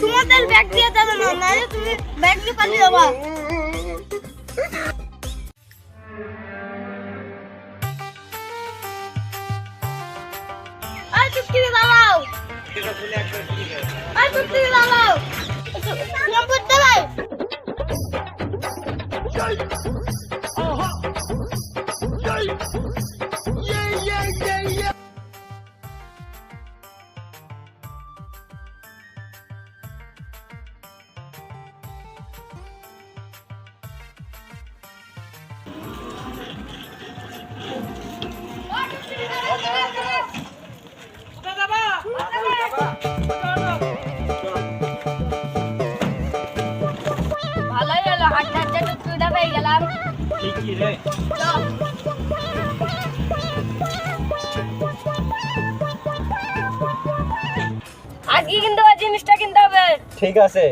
তোমাদের ব্যাগ দিয়ে যাবে না নাহলে তুমি ব্যাগ নিয়ে পালিয়ে যাবা। আর চুপটি দাঁড়াও। আর ঠিকই রে আজকে কিন্তু ওই জিনিসটা কিনতে হবে। ঠিক আছে।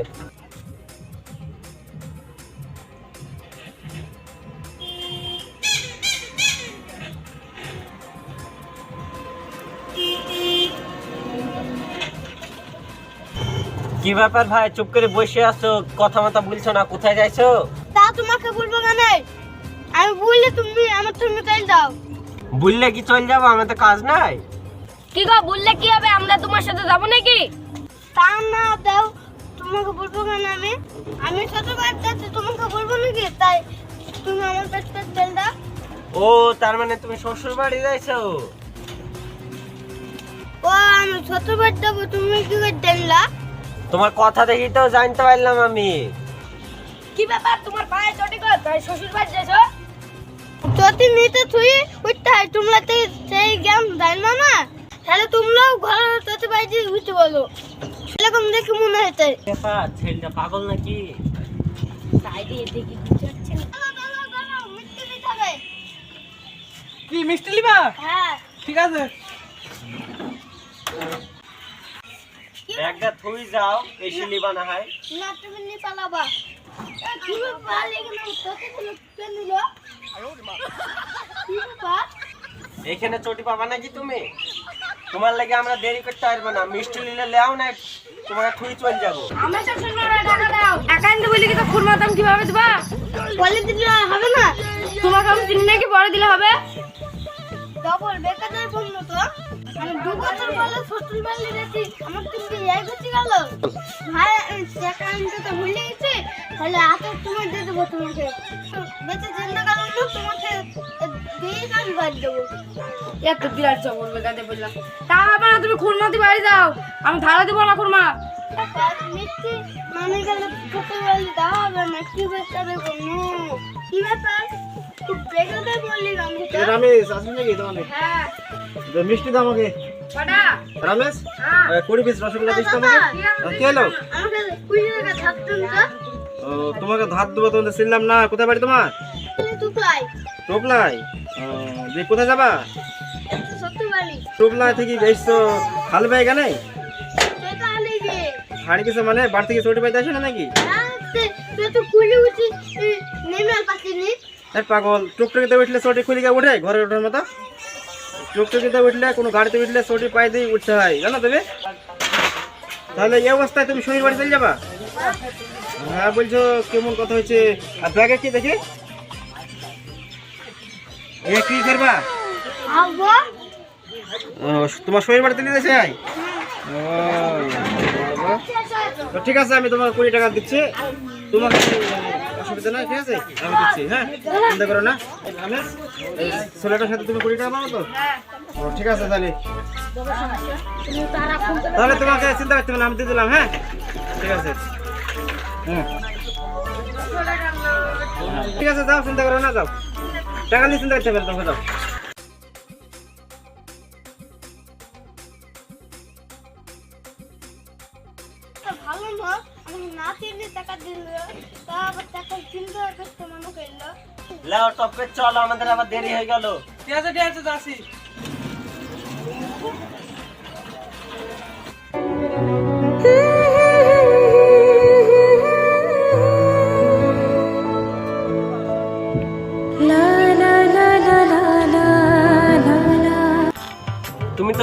কি ব্যাপার ভাই? চুপ করে বসে আছো কথা মতো বলছো না কোথায় যাইছো? তা তোমাকে বলব কেন আমি বললে তুমি আমার তুমি তেল দাও বললে কি চল যাব? আমার তো কাজ নাই। কি গো বললে কি হবে? আমরা তোমার সাথে যাব নাকি? তা না দাও তোমাকে বলব কেন আমি? আমি ছোট বাচ্চা তোমাকে বলব নাকি? তাই তুমি আমার পেটটা তেল দাও ও তার মানে তুমি শ্বশুর বাড়ি যাইছো? ও আমি ছোট বাচ্চা যাব তুমি কি করে তেললা তোমার কথা দেখি তো জানতে পারলাম আমি। কি ব্যাপার? তোমার পায়ে চটি কর তাই শ্বশুর বাড়ি যাইছো? যদি নিতে তুই উঠতে হয় তোমরা তো সেই জ্ঞান দেয় না। না তাহলে তোমরাও ঘর তোতে বাড়ি উঠতে বলো। সেরকম দেখে মনে ব্যাপার ছেলেটা পাগল নাকি? সাইডে দেখি কিছু হচ্ছে না মিষ্টি দিতে কি মিষ্টি লিবা হ্যাঁ। ঠিক আছে। ব্যাগটা থুই যাও এসে লিবা না হয়। না তুমি নি পালাবা। তুমি পালে গেলে তোকে কেন নিল কি ব্যাপার এখানে চটি পাবা নাকি তুমি? তোমার লাগে আমরা দেরি করতে পারব না। মিষ্টি নিলে লেও না তোমাকে থুই চল যাব। আমার শ্বশুর বাড়ি টাকা দাও। একান্ত বলি কি তো খুরমাতাম কীভাবে দিবা? বলে দিলে হবে না? তোমাকে আমি চিনি নাকি পরে দিলে হবে? ডবল বেকারের বলল তো। আমি দু বছর বলে শ্বশুর বাড়ি গেছি আমার তুমি এই করতে গেল। ভাই টাকা তো ভুলে গেছি। তাহলে হাতে তোমার দিয়ে দেবো তোমাকে। বেঁচে চিন্তা করো তোমাকে। এত বিরাট চবর বেগাতে বললাম। তা হবে না তুমি বাড়ি যাও। আমি ধারা দিব না মিষ্টি রমেশ হ্যাঁ। মিষ্টি আমাকে। কটা? রমেশ কুড়ি পিস রসগোল্লা দিস আমাকে। তোমাকে ধার দেবো তোমাদের চিনলাম না। কোথায় বাড়ি তোমার? টোপলাই? যে কোথায় যাবা? টোপলাই থেকে বেশছো খাল পাই কেন হাড়ি কিছু মানে? বাড়ি থেকে ছোট পাইতে আসে না নাকি? পাগল টুকটুকিতে উঠলে চটি খুলে গিয়ে উঠে ঘরে ওঠার মতো? টুকটুকিতে উঠলে কোনো গাড়িতে উঠলে চটি পাই দিয়ে উঠতে হয় জানো তুমি? তাহলে এই অবস্থায় তুমি শনির বাড়ি চলে যাবা? হ্যাঁ বলছো কেমন কথা হয়েছে? আর ব্যাগে কি দেখি? এ কি করবা? তোমার শরীর বাড়িতে নিয়ে যাচ্ছে তো ঠিক আছে আমি তোমার কুড়ি টাকা দিচ্ছি। তোমাকে অসুবিধা নাই ঠিক আছে? আমি দিচ্ছি হ্যাঁ? চিন্তা করো না। ছেলেটার সাথে তুমি কুড়ি টাকা পাবো তো? ও ঠিক আছে তাহলে। তাহলে তোমাকে চিন্তা করতে হবে আমি দিয়ে দিলাম হ্যাঁ? ঠিক আছে। হুম ঠিক আছে যাও চিন্তা করো না যাও। টাকা নিয়ে চিন্তা করতে না, ভালো না আমি না তিনটে টাকা দিল তা আবার টাকা চিন্তা করতে মনে করল লেও টপকে চলো আমাদের আবার দেরি হয়ে গেল। ঠিক আছে ঠিক আছে যাচ্ছি।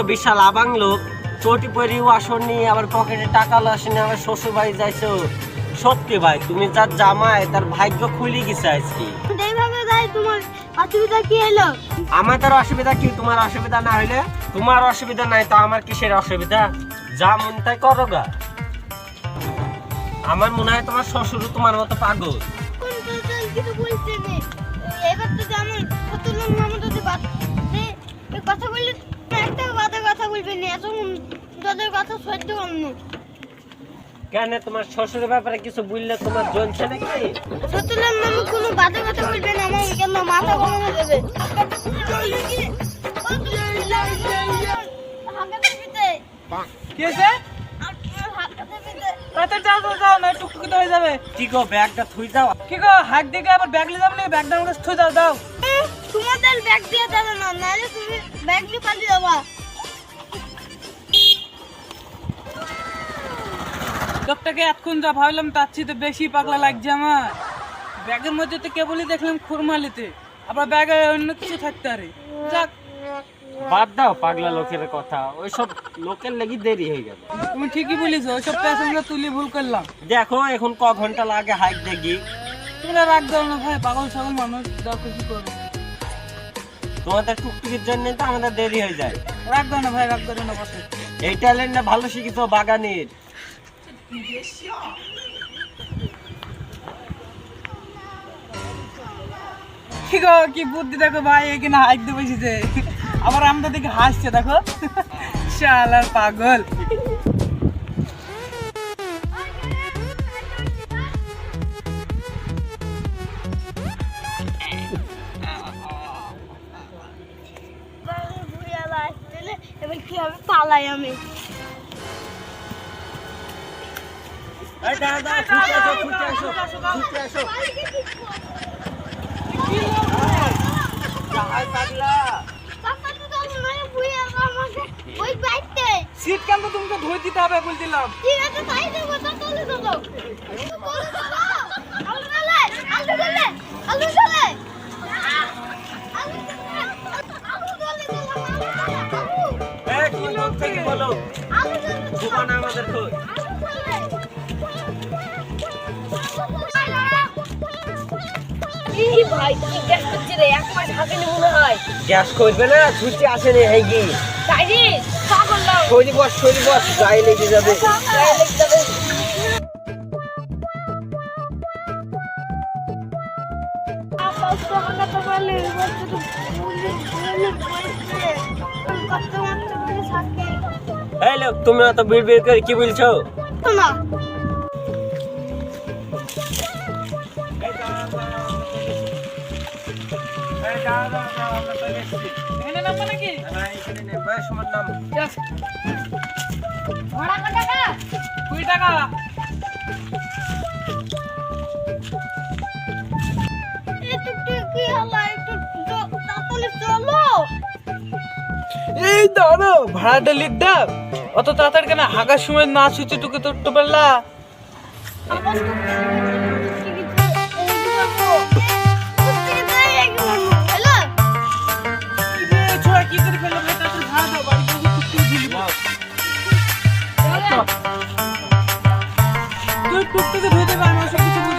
বিশাল আবাং লোক। চটি পরিও আসনি আবার পকেটে টাকা আসেনি আবার শ্বশুর বাড়ি যাইছো সত্যি ভাই? তুমি যার জামাই তার ভাগ্য খুলি গেছে আজকে। তোমার অসুবিধা কি হলো? আমাদের অসুবিধা কি? তোমার অসুবিধা না হইলে? তোমার অসুবিধা নাই তো আমার কিসের অসুবিধা? যা মন তাই করো গা। আমার মনে হয় তোমার শ্বশুর তোমার মতো পাগল। কিছু বলছে এবার তো এই কথা বললে একটা বাদে কথা বলবে না এত তোদের কথা সহ্য করুন কেন তোমার শ্বশুরের ব্যাপারে কিছু বললে তোমার জ্বলছে নাকি? ফতুল্লার মামা কোনো বাদে কথা বলবে না আমার কেন মাথা গরম হয়ে যাবে? কি হয়েছে? যাও যাও যাও না টুকটুকি তো হয়ে যাবে। কি গো ব্যাগটা থুই দাও। কি গো হাক দিকে আবার ব্যাগ নিয়ে যাব ব্যাগটা আমাকে থুই দাও দাও। তোমাদের ব্যাগ দিয়ে যাবে না নাহলে তুমি ব্যাগ নিয়ে পালিয়ে যাবা। লোকটাকে এতক্ষণ যা ভাবলাম তার চেয়ে তো বেশি পাগলা লাগছে আমার। ব্যাগের মধ্যে তো কেবলই দেখলাম খুরমালিতে আবার ব্যাগে অন্য কিছু থাকতে পারে। যাক। বাদ দাও পাগলা লোকের কথা ওইসব লোকের লাগি দেরি হয়ে গেল তুমি ঠিকই বলেছ ওইসব প্যাসেঞ্জার তুলি ভুল করলাম। দেখো এখন ক ঘণ্টা লাগে হাইক দেখি। তোমরা রাগ দাও না ভাই পাগল ছাগল মানুষ দাও কিছু করো। তোমাদের টুকটুকির জন্য তো আমাদের দেরি হয়ে যায়। রাগ দাও না ভাই রাগ দাও না বসে। এই ট্যালেন্টটা ভালো শিখিছো বাগানের? কি গো কি বুদ্ধি দেখো ভাই এখানে হাইকতে বসেছে। আবার আমাদের দিকে হাসছে দেখো। শালার পাগল। ওই বাইতে সিট কেন তো তোমাকে ধরে দিতে হবে বলছিলাম ঠিক আছে তাই দেবো তা চলে দেবো এই ভাই কি গ্যাস করছে রে? এক মাস হাতেনি মনে হয়। গ্যাস করবে না ছুটে কি তাই রে? পাগল বস বস গায়ে লেগে যাবে। এই লোক তুমি অত বিড় বিড় করে কি বলছো? না। এখানে নামবো নাকি এই দাঁড়ো ভাড়াটা লিখ দাও অত তাড়াতাড়ি কেন হাগার সময় না ছুচি টুকে তো পারলা তুই টুকটুকে ধুয়ে দেবে আমি ওসব কিছু